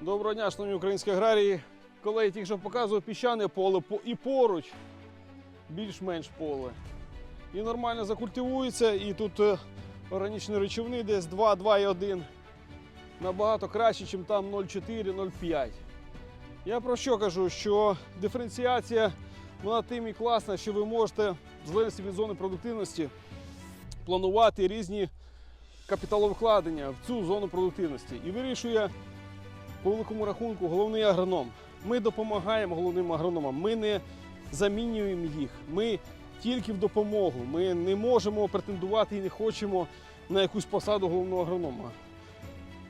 Доброго дня, шановні українські аграрії. Колеги, тільки що показував піщане поле і поруч більш-менш поле. І нормально закультивується, і тут е, органічні речовини десь 2, 2,1. Набагато краще, ніж там 0,4, 0,5. Я про що кажу? Що диференціація вона тим і класна, що ви можете в залежності від зони продуктивності планувати різні капіталовкладення в цю зону продуктивності. І вирішує по великому рахунку головний агроном. Ми допомагаємо головним агрономам, ми не замінюємо їх. Ми тільки в допомогу. Ми не можемо претендувати і не хочемо на якусь посаду головного агронома.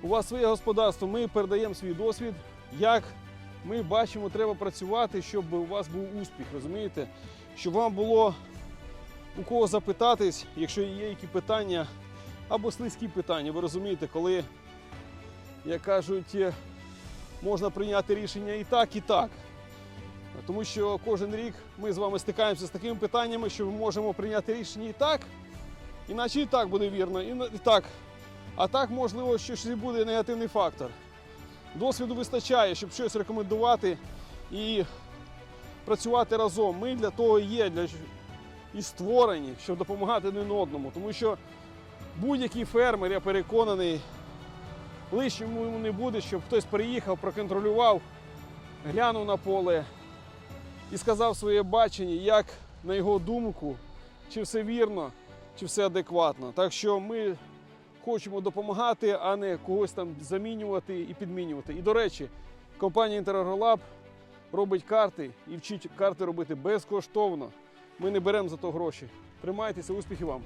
У вас своє господарство, ми передаємо свій досвід, як ми бачимо, треба працювати, щоб у вас був успіх, розумієте? Щоб вам було у кого запитатись, якщо є які питання або слизькі питання. Ви розумієте, коли, як кажуть, можна прийняти рішення і так, і так. Тому що кожен рік ми з вами стикаємося з такими питаннями, що ми можемо прийняти рішення і так, іначе і так буде вірно, і так. А так, можливо, що щось буде негативний фактор. Досвіду вистачає, щоб щось рекомендувати і працювати разом. Ми для того є, для... і створені, щоб допомагати один одному. Тому що будь-який фермер, я переконаний, лишньому йому не буде, щоб хтось приїхав, проконтролював, глянув на поле і сказав своє бачення, як на його думку, чи все вірно, чи все адекватно. Так що ми хочемо допомагати, а не когось там замінювати і підмінювати. І до речі, компанія InterAgroLab робить карти і вчить карти робити безкоштовно. Ми не беремо за то гроші. Тримайтеся, успіхів вам!